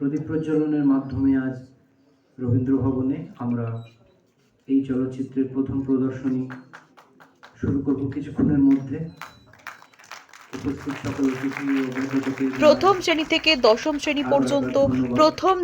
প্রদীপ প্রজ্বলনের মাধ্যমে আজ রবীন্দ্র ভবনে আমরা এই চলচ্চিত্রের প্রথম প্রদর্শনী শুরু করব কিছুক্ষণের মধ্যে। প্রথম শ্রেণি থেকে দশম শ্রেণি পর্যন্ত প্রথম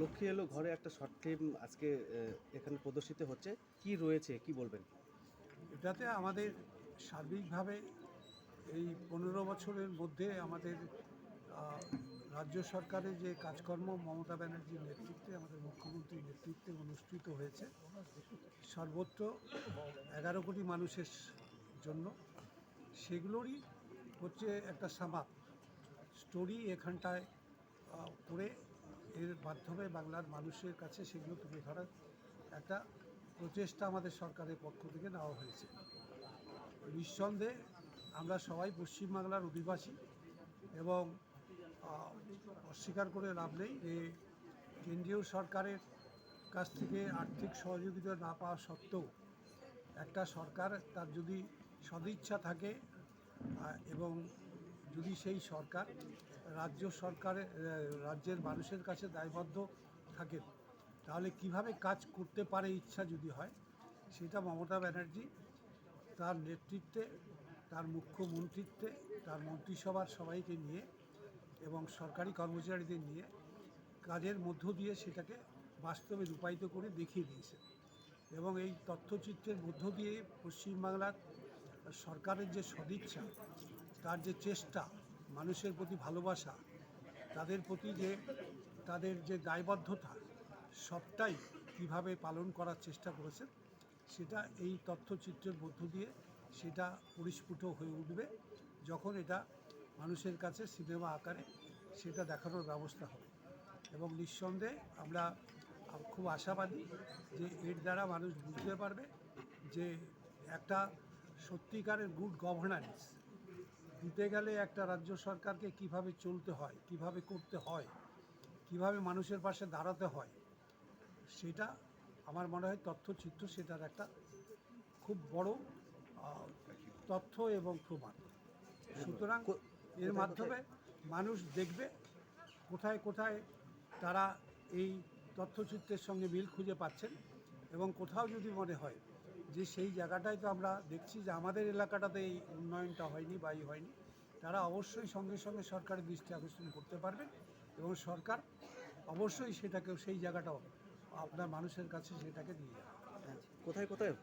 লক্ষ্মী এলো ঘরে একটা শর্ট ফিল্ম আজকে এখানে প্রদর্শিত হচ্ছে। কি রয়েছে, কি বলবেন? এটাতে আমাদের সার্বিকভাবে এই পনেরো বছরের মধ্যে আমাদের রাজ্য সরকারের যে কাজকর্ম, মমতা ব্যানার্জির নেতৃত্বে, আমাদের মুখ্যমন্ত্রীর নেতৃত্বে অনুষ্ঠিত হয়েছে। সর্বত্র এগারো কোটি মানুষের জন্য। সেগুলোরই হচ্ছে একটা সামাপ। স্টোরি এখানটায় করে এর মাধ্যমে বাংলার মানুষের কাছে সেগুলো তুলে ধরার একটা প্রচেষ্টা আমাদের সরকারের পক্ষ থেকে নেওয়া হয়েছে। নিঃসন্দেহে আমরা সবাই পশ্চিমবাংলার অধিবাসী এবং অস্বীকার করে লাভ নেই যে কেন্দ্রীয় সরকারের কাছ থেকে আর্থিক সহযোগিতা না পাওয়া সত্ত্বেও একটা সরকার তার যদি সদিচ্ছা থাকে এবং যদি সেই সরকার রাজ্য সরকারের রাজ্যের মানুষের কাছে দায়বদ্ধ থাকে তাহলে কীভাবে কাজ করতে পারে ইচ্ছা যদি হয়, সেটা মমতা ব্যানার্জি তার নেতৃত্বে, তার মুখ্যমন্ত্রিত্বে, তার মন্ত্রিসভার সবাইকে নিয়ে এবং সরকারি কর্মচারীদের নিয়ে কাজের মধ্য দিয়ে সেটাকে বাস্তবে রূপায়িত করে দেখিয়ে দিয়েছে। এবং এই তথ্যচিত্রের মধ্য দিয়ে পশ্চিমবাংলার সরকারের যে সদিচ্ছা, তার যে চেষ্টা মানুষের প্রতি ভালোবাসা, তাদের প্রতি যে, তাদের যে দায়বদ্ধতা, সবটাই কীভাবে পালন করার চেষ্টা করেছেন, সেটা এই তথ্যচিত্রের মধ্য দিয়ে সেটা পরিস্ফুট হয়ে উঠবে যখন এটা মানুষের কাছে সিনেমা আকারে সেটা দেখানোর ব্যবস্থা হবে। এবং নিঃসন্দেহে আমরা খুব আশাবাদী যে এর দ্বারা মানুষ বুঝতে পারবে যে একটা সত্যিকারের গুড গভর্নেন্স দিতে গেলে একটা রাজ্য সরকারকে কীভাবে চলতে হয় কীভাবে করতে হয় কীভাবে মানুষের পাশে দাঁড়াতে হয় সেটা আমার মনে হয় তথ্যচিত্র সেটার একটা খুব বড় তথ্য এবং প্রমাণ। সুতরাং এর মাধ্যমে মানুষ দেখবে কোথায় কোথায় তারা এই তথ্যচিত্রের সঙ্গে মিল খুঁজে পাচ্ছেন এবং কোথাও যদি মনে হয় যে সেই জায়গাটায় তো আমরা দেখছি যে আমাদের এলাকাটাতে এই উন্নয়নটা হয়নি বা এই হয়নি। তারা অবশ্যই সঙ্গে সঙ্গে সরকারের দৃষ্টি আকর্ষণ করতে পারবেন এবং সরকার অবশ্যই সেটাকেও সেই জায়গাটাও আপনার মানুষের কাছে সেটাকে দিয়ে যাবে। হ্যাঁ, কোথায় কোথায়